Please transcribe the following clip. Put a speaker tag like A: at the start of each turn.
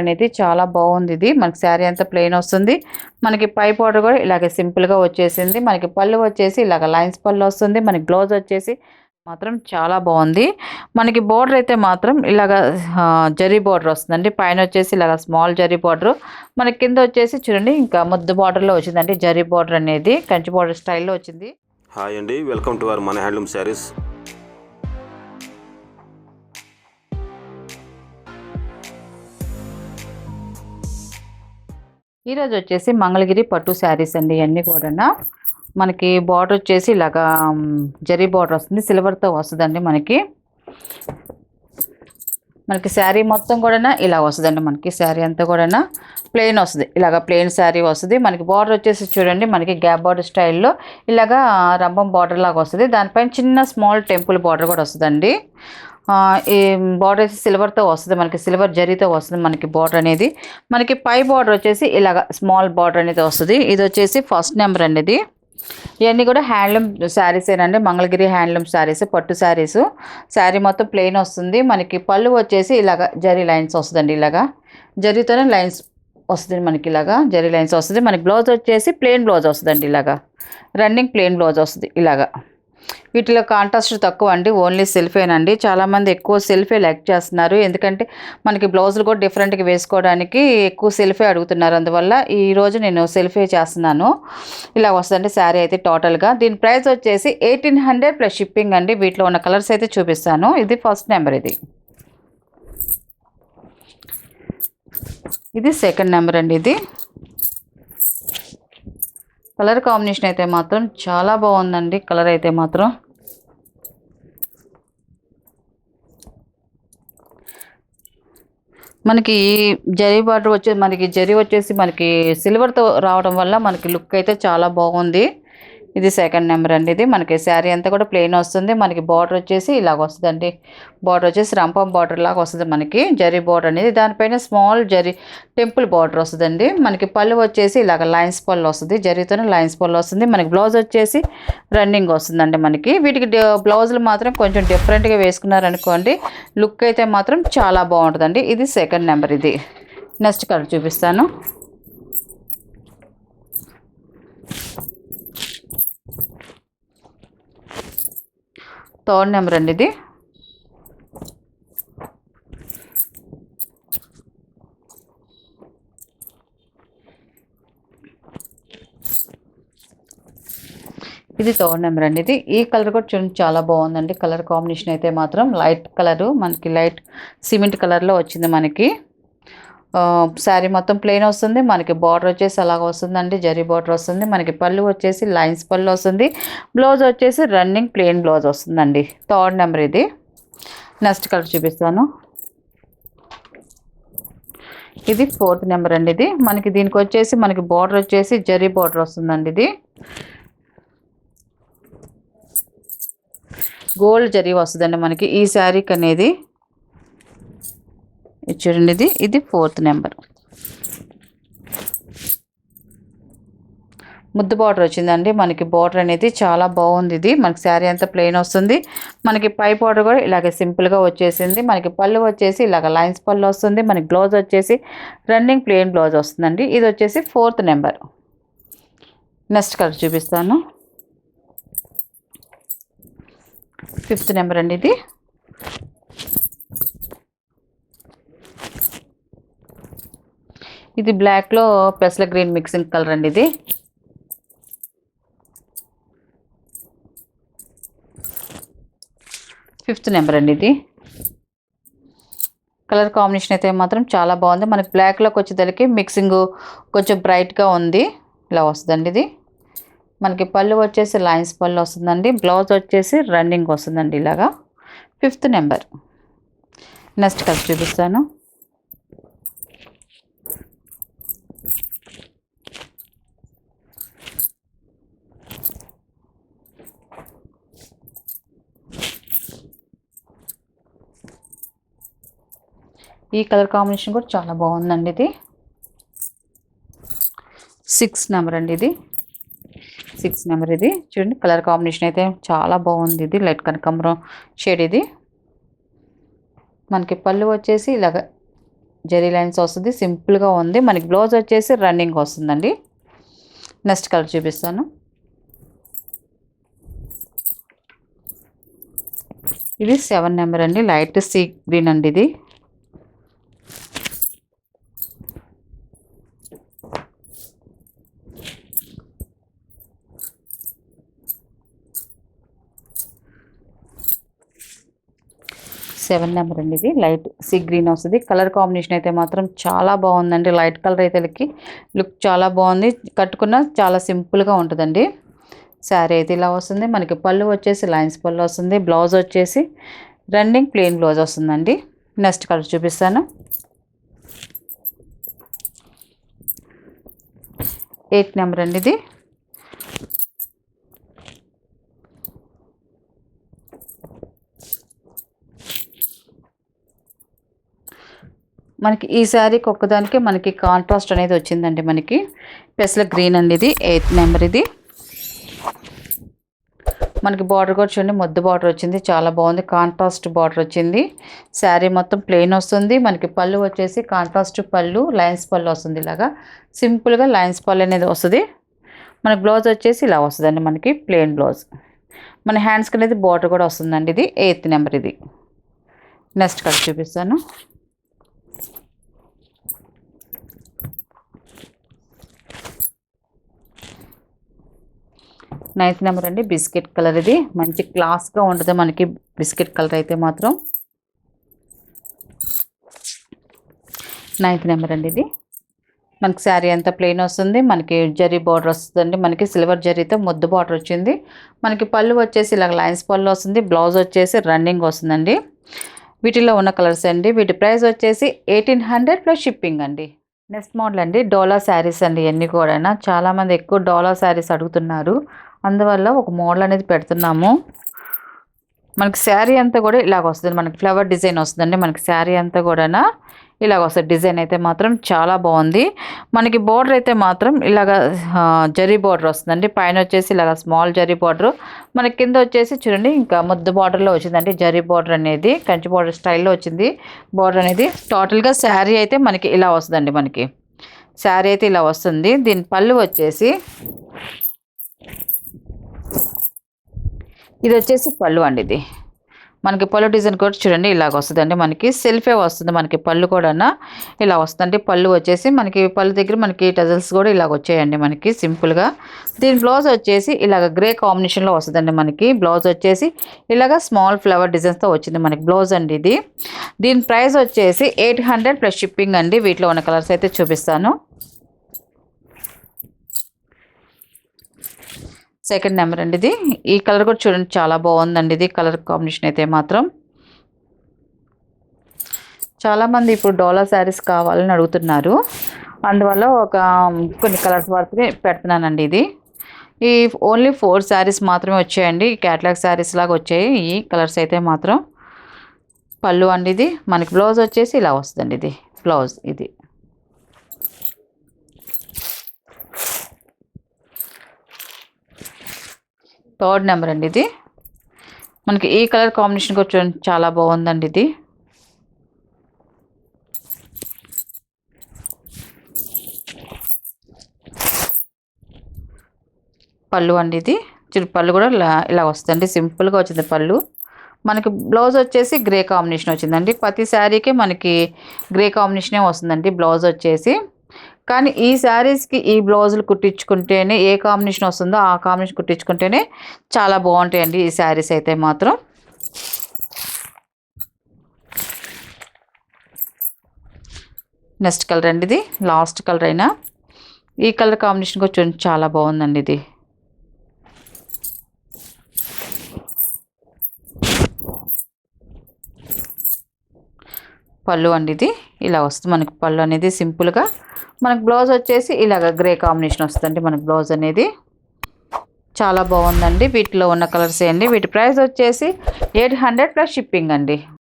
A: అనేది చాలా బాగుంది ఇది. మనకి శారీ అంతా ప్లెయిన్ వస్తుంది. మనకి పై పౌడర్ కూడా ఇలాగే సింపుల్గా వచ్చేసింది. మనకి పళ్ళు వచ్చేసి ఇలాగ లైన్స్ పళ్ళు వస్తుంది. మనకి బ్లౌజ్ వచ్చేసి మాత్రం చాలా బాగుంది. మనకి బోర్డర్ అయితే మాత్రం ఇలాగ జరీ బోర్డర్ వస్తుందండి. పైన వచ్చేసి ఇలాగ స్మాల్ జరీ బోర్డర్ మనకి కింద వచ్చేసి చూడండి ఇంకా ముద్దు బార్డర్లో వచ్చిందండి జరీ బోర్డర్ అనేది. కంచి బోర్డర్ స్టైల్లో వచ్చింది.
B: హాయ్ అండి వెల్కమ్ టు అవర్ మన హ్యాండ్లూమ్ శారీస్
A: ఈరోజు వచ్చేసి మంగళగిరి పట్టు శారీస్ అండి ఇవన్నీ కూడా మనకి బార్డర్ వచ్చేసి ఇలాగా జరీ బార్డర్ వస్తుంది సిల్వర్తో వస్తుందండి మనకి. మనకి శారీ మొత్తం కూడా ఇలా వస్తుందండి. మనకి శారీ అంతా కూడా ప్లెయిన్ వస్తుంది. ఇలాగ ప్లెయిన్ శారీ వస్తుంది. మనకి బార్డర్ వచ్చేసి చూడండి మనకి గ్యాప్ బార్డర్ స్టైల్లో ఇలాగా రంభం బార్డర్ లాగా వస్తుంది. దానిపైన చిన్న స్మాల్ టెంపుల్ బార్డర్ కూడా వస్తుందండి. ఈ బార్డర్ వచ్చి సిల్వర్తో వస్తుంది. మనకి సిల్వర్ జరీతో వస్తుంది మనకి బార్డర్ అనేది. మనకి పై బార్డర్ వచ్చేసి ఇలాగ స్మాల్ బార్డర్ అనేది వస్తుంది. ఇది వచ్చేసి ఫస్ట్ నెంబర్ అండి ఇది. ఇవన్నీ కూడా హ్యాండ్లూమ్ శారీస్ ఏనండి. మంగళగిరి హ్యాండ్లూమ్ శారీస్ పట్టు శారీస్. శారీ మొత్తం ప్లెయిన్ వస్తుంది. మనకి పళ్ళు వచ్చేసి ఇలాగ జరీ లైన్స్ వస్తుందండి ఇలాగా. జరీతోనే లైన్స్ వస్తుంది మనకి ఇలాగా. జరీ లైన్స్ వస్తుంది. మనకి బ్లౌజ్ వచ్చేసి ప్లెయిన్ బ్లౌజ్ వస్తుందండి ఇలాగా. రన్నింగ్ ప్లెయిన్ బ్లౌజ్ వస్తుంది ఇలాగా. వీటిలో కాంట్రాస్ట్ తక్కువ అండి ఓన్లీ సెల్ఫేనండి చాలామంది ఎక్కువ సెల్ఫే లైక్ చేస్తున్నారు. ఎందుకంటే మనకి బ్లౌజులు కూడా డిఫరెంట్గా వేసుకోవడానికి ఎక్కువ సెల్ఫే అడుగుతున్నారు. అందువల్ల ఈరోజు నేను సెల్ఫే చేస్తున్నాను. ఇలా వస్తుందండి శారీ అయితే టోటల్గా దీని ప్రైస్ వచ్చేసి ఎయిటీన్ హండ్రెడ్ ప్లస్ షిప్పింగ్ అండి. వీటిలో ఉన్న కలర్స్ అయితే చూపిస్తాను. ఇది ఫస్ట్ నెంబర్ ఇది. ఇది సెకండ్ నెంబర్ అండి ఇది. కలర్ కాంబినేషన్ అయితే మాత్రం చాలా బాగుందండి. కలర్ అయితే మాత్రం. మనకి జరీ బార్డర్ వచ్చేసి మనకి జరీ వచ్చేసి మనకి సిల్వర్తో రావడం వల్ల మనకి లుక్ అయితే చాలా బాగుంది. ఇది సెకండ్ నెంబర్ అండి ఇది. మనకి శారీ అంతా కూడా ప్లెయిన్ వస్తుంది. మనకి బార్డర్ వచ్చేసి ఇలాగ వస్తుందండి. బార్డర్ వచ్చేసి రంపం బార్డర్ లాగా వస్తుంది మనకి. జరీ బార్డర్ అనేది. దానిపైన స్మాల్ జరీ టెంపుల్ బార్డర్ వస్తుందండి. మనకి పళ్ళు వచ్చేసి ఇలాగ లైన్స్ పళ్ళు వస్తుంది. జరీతోనే లైన్స్ పళ్ళు వస్తుంది. మనకి బ్లౌజ్ వచ్చేసి రన్నింగ్ వస్తుందండి మనకి. వీటికి బ్లౌజులు మాత్రం కొంచెం డిఫరెంట్గా వేసుకున్నారనుకోండి లుక్ అయితే మాత్రం చాలా బాగుంటుందండి. ఇది సెకండ్ నెంబర్ ఇది. నెక్స్ట్ కలర్ చూపిస్తాను. థర్డ్ నెంబర్ అండి ఇది. ఇది థర్డ్ నెంబర్ అండి ఇది. ఈ కలర్ కూడా చూడండి చాలా బాగుందండి. కలర్ కాంబినేషన్ అయితే మాత్రం లైట్ కలరు మనకి లైట్ సిమెంట్ కలర్లో వచ్చింది మనకి. శారీ మొత్తం ప్లెయిన్ వస్తుంది. మనకి బార్డర్ వచ్చేసి అలాగ వస్తుందండి. జరీ బార్డర్ వస్తుంది. మనకి పళ్ళు వచ్చేసి లైన్స్ పళ్ళు వస్తుంది. బ్లౌజ్ వచ్చేసి రన్నింగ్ ప్లెయిన్ బ్లౌజ్ వస్తుందండి. థర్డ్ నెంబర్ ఇది. నెక్స్ట్ కలర్ చూపిస్తాను. ఇది ఫోర్త్ నెంబర్ అండి ఇది. మనకి దీనికి వచ్చేసి మనకి బార్డర్ వచ్చేసి జరీ బార్డర్ వస్తుందండి ఇది. గోల్డ్ జరీ వస్తుందండి మనకి ఈ శారీకి అనేది. ఇది చూడండి ఇది ఇది ఫోర్త్ నెంబర్ ముద్దు బార్డర్ వచ్చిందండి. మనకి బార్డర్ అనేది చాలా బాగుంది ఇది. మనకి శారీ అంతా ప్లెయిన్ వస్తుంది. మనకి పై బార్డర్ కూడా ఇలాగే సింపుల్గా వచ్చేసింది. మనకి పళ్ళు వచ్చేసి ఇలాగ లైన్స్ పళ్ళు వస్తుంది. మనకి బ్లౌజ్ వచ్చేసి రన్నింగ్ ప్లెయిన్ బ్లౌజ్ వస్తుందండి. ఇది వచ్చేసి ఫోర్త్ నెంబర్ నెక్స్ట్ కలర్ చూపిస్తాను. ఫిఫ్త్ నెంబర్ అండి ఇది. ఇది బ్లాక్లో పెసల గ్రీన్ మిక్సింగ్ కలర్ అండి ఇది. ఫిఫ్త్ నెంబర్ అండి ఇది. కలర్ కాంబినేషన్ అయితే మాత్రం చాలా బాగుంది. మనకి బ్లాక్లోకి వచ్చేసరికి మిక్సింగ్ కొంచెం బ్రైట్గా ఉంది. ఇలా వస్తుందండి ఇది. మనకి పళ్ళు వచ్చేసి లైన్స్ పళ్ళు వస్తుందండి. బ్లౌజ్ వచ్చేసి రన్నింగ్ వస్తుందండి ఇలాగా. ఫిఫ్త్ నెంబర్ నెక్స్ట్ కలర్ చూపిస్తాను. ఈ కలర్ కాంబినేషన్ కూడా చాలా బాగుందండి ఇది. సిక్స్ నెంబర్ అండి ఇది. సిక్స్ నెంబర్ ఇది. చూడండి కలర్ కాంబినేషన్ అయితే చాలా బాగుంది ఇది. లైట్ కనకాంబరం షేడ్ ఇది. మనకి పళ్ళు వచ్చేసి ఇలాగ జరీ లైన్స్ వస్తుంది సింపుల్గా ఉంది. మనకి బ్లౌజ్ వచ్చేసి రన్నింగ్ వస్తుందండి. నెక్స్ట్ కలర్ చూపిస్తాను. ఇది సెవెన్ నెంబర్ అండి. లైట్ సీ గ్రీన్ అండి ఇది. సెవెన్ నెంబర్ అండి ఇది. లైట్ సీ గ్రీన్ వస్తుంది. కలర్ కాంబినేషన్ అయితే మాత్రం చాలా బాగుందండి. లైట్ కలర్ అయితే లుక్ చాలా బాగుంది. కట్టుకున్న చాలా సింపుల్గా ఉంటుందండి. శారీ అయితే ఇలా వస్తుంది. మనకి పళ్ళు వచ్చేసి లైన్స్ పళ్ళు వస్తుంది. బ్లౌజ్ వచ్చేసి రన్నింగ్ ప్లెయిన్ బ్లౌజ్ వస్తుందండి. నెక్స్ట్ కలర్ చూపిస్తాను. ఎయిట్ నెంబర్ అండి ఇది. మనకి ఈ శారీకి ఒక్కదానికి మనకి కాంట్రాస్ట్ అనేది వచ్చిందండి మనకి. పెసల గ్రీన్ అండి ఇది ఎయిత్ నెంబర్ ఇది. మనకి బార్డర్ కూడా చూడండి ముద్దు బార్డర్ వచ్చింది చాలా బాగుంది కాంట్రాస్ట్ బార్డర్ వచ్చింది. శారీ మొత్తం ప్లెయిన్ వస్తుంది. మనకి పళ్ళు వచ్చేసి కాంట్రాస్ట్ పళ్ళు లైన్స్ పళ్ళు వస్తుంది ఇలాగా. సింపుల్గా లైన్స్ పళ్ళు అనేది వస్తుంది. మనకి బ్లౌజ్ వచ్చేసి ఇలా వస్తుందండి మనకి ప్లెయిన్ బ్లౌజ్ మన హ్యాండ్స్కి అనేది బార్డర్ కూడా వస్తుందండి ఇది ఎయిత్ నెంబర్ ఇది. నెక్స్ట్ కట్ చూపిస్తాను. నైన్త్ నెంబర్ అండి బిస్కెట్ కలర్ ఇది. మంచి క్లాస్గా ఉంటుంది మనకి బిస్కెట్ కలర్ అయితే మాత్రం. నైన్త్ నెంబర్ అండి ఇది. మనకి శారీ అంతా ప్లెయిన్ వస్తుంది. మనకి జరీ బార్డర్ వస్తుందండి. మనకి సిల్వర్ జరీతో ముద్దు బార్డర్ వచ్చింది. మనకి పళ్ళు వచ్చేసి ఇలా లైన్స్ పళ్ళు వస్తుంది. బ్లౌజ్ వచ్చేసి రన్నింగ్ వస్తుందండి. వీటిలో ఉన్న కలర్స్ అండి. వీటి ప్రైస్ వచ్చేసి ఎయిటీన్ హండ్రెడ్ ప్లస్ షిప్పింగ్ అండి. నెక్స్ట్ మోడల్ అండి డోలా శారీస్ అండి ఇవన్నీ కూడా చాలామంది ఎక్కువ డోలా శారీస్ అడుగుతున్నారు. అందువల్ల ఒక మోడల్ అనేది పెడుతున్నాము. మనకి శారీ అంతా కూడా ఇలాగ వస్తుంది. మనకి ఫ్లవర్ డిజైన్ వస్తుందండి. మనకి శారీ అంతా కూడా ఇలాగ వస్తుంది. డిజైన్ అయితే మాత్రం చాలా బాగుంది. మనకి బార్డర్ అయితే మాత్రం ఇలాగ జరీ బార్డర్ వస్తుందండి. పైన వచ్చేసి ఇలాగ స్మాల్ జరీ బార్డర్. మన కింద వచ్చేసి చూడండి ఇంకా ముద్దు బార్డర్లో వచ్చిందండి జరీ బార్డర్ అనేది. కంచి బార్డర్ స్టైల్లో వచ్చింది బార్డర్ అనేది. టోటల్గా శారీ అయితే మనకి ఇలా వస్తుందండి మనకి. శారీ అయితే ఇలా వస్తుంది. దీని పళ్ళు వచ్చేసి ఇది వచ్చేసి పళ్ళు అండి ఇది. మనకి పళ్ళు డిజైన్ కూడా చూడండి ఇలాగ వస్తుందండి. మనకి సెల్ఫే వస్తుంది మనకి పళ్ళు కూడా ఇలా వస్తుందండి. పళ్ళు వచ్చేసి మనకి పళ్ళు దగ్గర మనకి టజల్స్ కూడా ఇలాగ వచ్చాయండి మనకి సింపుల్గా. దీని బ్లౌజ్ వచ్చేసి ఇలాగ గ్రే కాంబినేషన్లో వస్తుందండి మనకి. బ్లౌజ్ వచ్చేసి ఇలాగ స్మాల్ ఫ్లవర్ డిజైన్స్తో వచ్చింది మనకి బ్లౌజ్ అండి ఇది. దీని ప్రైస్ వచ్చేసి ఎయిట్ హండ్రెడ్ ప్లస్ షిప్పింగ్ అండి. వీటిలో ఉన్న కలర్స్ అయితే చూపిస్తాను. సెకండ్ నెంబర్ అండి ఇది. ఈ కలర్ కూడా చూడండి చాలా బాగుందండి ఇది. కలర్ కాంబినేషన్ అయితే మాత్రం. చాలామంది ఇప్పుడు డోలా శారీస్ కావాలని అడుగుతున్నారు. అందువల్ల ఒక కొన్ని కలర్స్ వరకు పెడుతున్నానండి ఇది. ఈ ఓన్లీ ఫోర్ శారీస్ మాత్రమే వచ్చాయండి. క్యాట్లాగ్ శారీస్ లాగా వచ్చాయి. ఈ కలర్స్ అయితే మాత్రం పళ్ళు అండి ఇది. మనకి బ్లౌజ్ వచ్చేసి ఇలా వస్తుందండి ఇది. బ్లౌజ్ ఇది. థర్డ్ నెంబర్ అండి ఇది. మనకి ఈ కలర్ కాంబినేషన్ కూడా చూడండి చాలా బాగుందండి ఇది. పళ్ళు అండి ఇది. చూడు పళ్ళు కూడా ఇలా వస్తుంది సింపుల్గా వచ్చింది పళ్ళు. మనకి బ్లౌజ్ వచ్చేసి గ్రే కాంబినేషన్ వచ్చిందండి. ప్రతి శారీకి మనకి గ్రే కాంబినేషనే వస్తుందండి బ్లౌజ్ వచ్చేసి. కానీ ఈ శారీస్కి ఈ బ్లౌజులు కుట్టించుకుంటేనే ఏ కాంబినేషన్ వస్తుందో ఆ కాంబినేషన్ కుట్టించుకుంటేనే చాలా బాగుంటాయండి ఈ శారీస్ అయితే మాత్రం. నెక్స్ట్ కలర్ అండి ఇది లాస్ట్ కలర్ అయినా. ఈ కలర్ కాంబినేషన్ కొంచెం చాలా బాగుందండి ఇది. పళ్ళు అండి ఇది ఇలా వస్తుంది మనకి పళ్ళు అనేది సింపుల్గా. మనకు బ్లౌజ్ వచ్చేసి ఇలాగ గ్రే కాంబినేషన్ వస్తుంది మనకు బ్లౌజ్ అనేది చాలా బాగుందండి. వీటిలో ఉన్న కలర్స్ అండి వీటి ప్రైస్ వచ్చేసి ఎయిట్ హండ్రెడ్ ప్లస్ షిప్పింగ్ అండి.